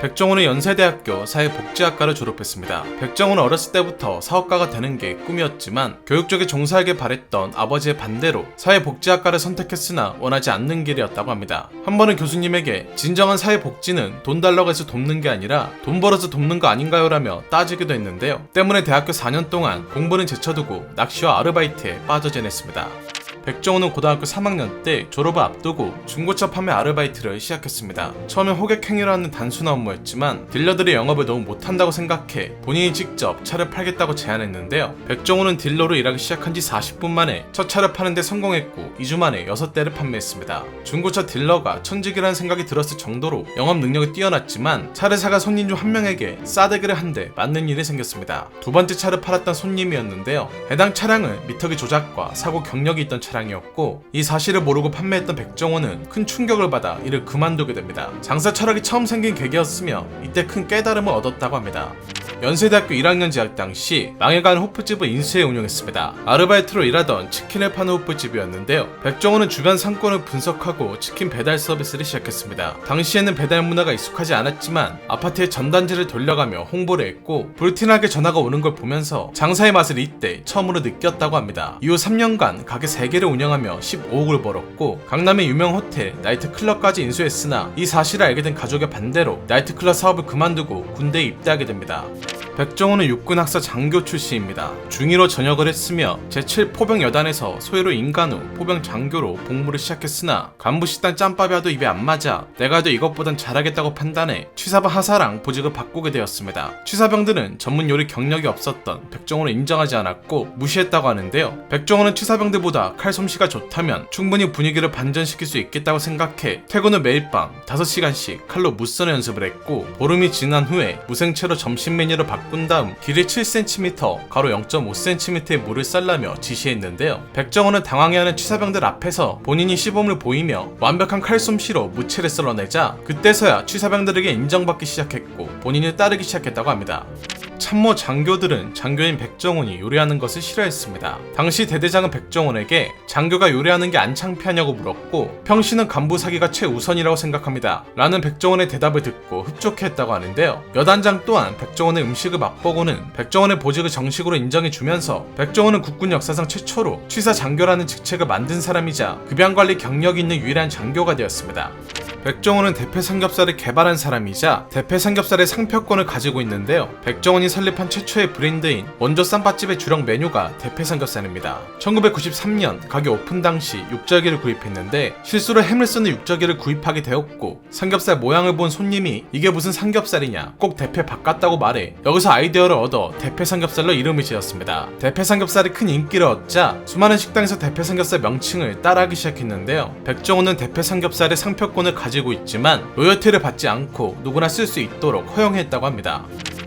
백종원은 연세대학교 사회복지학과를 졸업했습니다. 백종원은 어렸을 때부터 사업가가 되는 게 꿈이었지만 교육 쪽에 종사하길 바랬던 아버지의 반대로 사회복지학과를 선택했으나 원하지 않는 길이었다고 합니다. 한 번은 교수님에게 진정한 사회복지는 돈 달라고 해서 돕는 게 아니라 돈 벌어서 돕는 거 아닌가요? 라며 따지기도 했는데요. 때문에 대학교 4년 동안 공부는 제쳐두고 낚시와 아르바이트에 빠져 지냈습니다. 백종원은 고등학교 3학년 때 졸업을 앞두고 중고차 판매 아르바이트를 시작했습니다. 처음엔 호객행위를 하는 단순한 업무였지만 딜러들이 영업을 너무 못한다고 생각해 본인이 직접 차를 팔겠다고 제안했는데요. 백종원은 딜러로 일하기 시작한 지 40분 만에 첫 차를 파는데 성공했고 2주 만에 6대를 판매했습니다. 중고차 딜러가 천직이라는 생각이 들었을 정도로 영업 능력이 뛰어났지만 차를 사간 손님 중 한 명에게 싸대기를 한 대 맞는 일이 생겼습니다. 두 번째 차를 팔았던 손님이었는데요. 해당 차량은 미터기 조작과 사고 경력이 있던 차량 이었고 이 사실을 모르고 판매했던 백종원은 큰 충격을 받아 이를 그만두게 됩니다. 장사 철학이 처음 생긴 계기였으며 이때 큰 깨달음을 얻었다고 합니다. 연세대학교 1학년 재학 당시 망해가는 호프집을 인수해 운영했습니다. 아르바이트로 일하던 치킨을 파는 호프집이었는데요. 백종원은 주변 상권을 분석하고 치킨 배달 서비스를 시작했습니다. 당시에는 배달 문화가 익숙하지 않았지만 아파트에 전단지를 돌려가며 홍보를 했고 불티나게 전화가 오는 걸 보면서 장사의 맛을 이때 처음으로 느꼈다고 합니다. 이후 3년간 가게 3개를 운영하며 15억을 벌었고 강남의 유명 호텔, 나이트 클럽까지 인수했으나 이 사실을 알게 된 가족의 반대로 나이트 클럽 사업을 그만두고 군대에 입대하게 됩니다. 백종원은 육군 학사 장교 출신입니다. 중위로 전역을 했으며 제7 포병 여단에서 소위로 인간 후 포병 장교로 복무를 시작했으나 간부 식당 짬밥이 와도 입에 안 맞아 내가 도 이것보단 잘하겠다고 판단해 취사부 하사랑 보직을 바꾸게 되었습니다. 취사병들은 전문 요리 경력이 없었던 백종원을 인정하지 않았고 무시했다고 하는데요. 백종원은 취사병들보다 칼솜씨가 좋다면 충분히 분위기를 반전시킬 수 있겠다고 생각해 퇴근 후 매일 밤 5시간씩 칼로 무선을 연습을 했고 보름이 지난 후에 무생채로 점심 메뉴를 바꾼 다음 길이 7cm, 가로 0.5cm의 물을 썰라며 지시했는데요. 백정원은 당황해하는 취사병들 앞에서 본인이 시범을 보이며 완벽한 칼솜씨로 무채를 썰어내자 그때서야 취사병들에게 인정받기 시작했고 본인을 따르기 시작했다고 합니다. 참모 장교들은 장교인 백정원이 요리하는 것을 싫어했습니다. 당시 대대장은 백정원에게 장교가 요리하는 게 안 창피하냐고 물었고 평시는 간부 사기가 최우선이라고 생각합니다. 라는 백정원의 대답을 듣고 흡족해했다고 하는데요. 여단장 또한 백정원의 음식을 맛보고는 백정원의 보직을 정식으로 인정해주면서 백정원은 국군 역사상 최초로 취사 장교라는 직책을 만든 사람이자 급양관리 경력이 있는 유일한 장교가 되었습니다. 백종원은 대패 삼겹살을 개발한 사람이자 대패 삼겹살의 상표권을 가지고 있는데요. 백종원이 설립한 최초의 브랜드인 원조 쌈밥집의 주력 메뉴가 대패 삼겹살입니다. 1993년 가게 오픈 당시 육절기를 구입했는데 실수로 햄을 쓰는 육절기를 구입하게 되었고 삼겹살 모양을 본 손님이 이게 무슨 삼겹살이냐 꼭 대패 바꿨다고 말해 여기서 아이디어를 얻어 대패 삼겹살로 이름을 지었습니다. 대패 삼겹살이 큰 인기를 얻자 수많은 식당에서 대패 삼겹살 명칭을 따라하기 시작했는데요. 백종원은 대패 삼겹살의 상표권을 가지고 있지만 로열티를 받지 않고 누구나 쓸 수 있도록 허용했다고 합니다.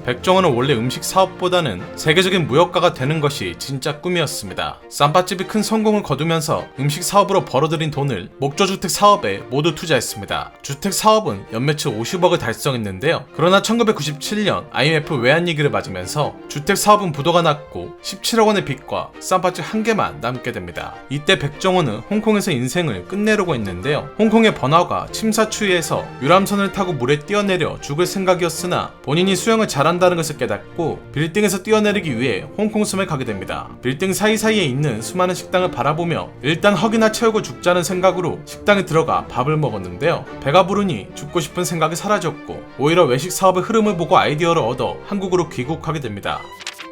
백종원은 원래 음식 사업보다는 세계적인 무역가가 되는 것이 진짜 꿈이었습니다. 쌈밥집이 큰 성공을 거두면서 음식 사업으로 벌어들인 돈을 목조주택 사업에 모두 투자했습니다. 주택 사업은 연매출 50억을 달성했는데요. 그러나 1997년 IMF 외환위기를 맞으면서 주택 사업은 부도가 났고 17억 원의 빚과 쌈밥집 한 개만 남게 됩니다. 이때 백종원은 홍콩에서 인생을 끝내려고 했는데요. 홍콩의 번화가 침사추이에서 유람선을 타고 물에 뛰어내려 죽을 생각이었으나 본인이 수영을 잘한 다는 것을 깨닫고 빌딩에서 뛰어내리기 위해 홍콩 섬에 가게 됩니다. 빌딩 사이사이에 있는 수많은 식당을 바라보며 일단 허기나 채우고 죽자는 생각으로 식당에 들어가 밥을 먹었는데요. 배가 부르니 죽고 싶은 생각이 사라졌고 오히려 외식 사업의 흐름을 보고 아이디어를 얻어 한국으로 귀국하게 됩니다.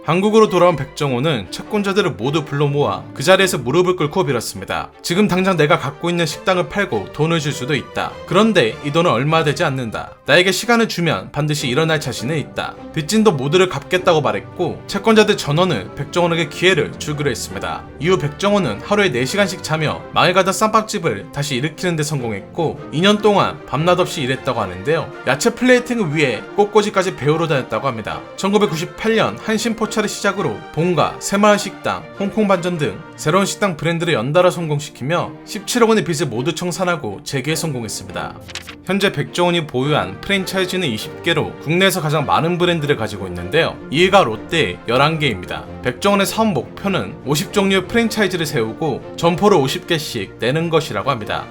한국으로 돌아온 백정호는 채권자들을 모두 불러 모아 그 자리에서 무릎을 꿇고 빌었습니다. 지금 당장 내가 갖고 있는 식당을 팔고 돈을 줄 수도 있다. 그런데 이 돈은 얼마 되지 않는다. 나에게 시간을 주면 반드시 일어날 자신은 있다. 빚진 돈 모두를 갚겠다고 말했고 채권자들 전원은 백정호에게 기회를 주기로 했습니다. 이후 백정호는 하루에 4시간씩 자며 망해가던 쌈밥집을 다시 일으키는 데 성공했고 2년 동안 밤낮 없이 일했다고 하는데요. 야채 플레이팅을 위해 꽃꽂이까지 배우러 다녔다고 합니다. 1998년 한신포 차를 시작으로 본가, 새마을 식당, 홍콩 반전 등 새로운 식당 브랜드를 연달아 성공시키며 17억 원의 빚을 모두 청산하고 재기에 성공했습니다. 현재 백종원이 보유한 프랜차이즈는 20개로 국내에서 가장 많은 브랜드를 가지고 있는데요. 이해가 롯데 11개입니다. 백종원의 사업 목표는 50종류의 프랜차이즈를 세우고 점포를 50개씩 내는 것이라고 합니다.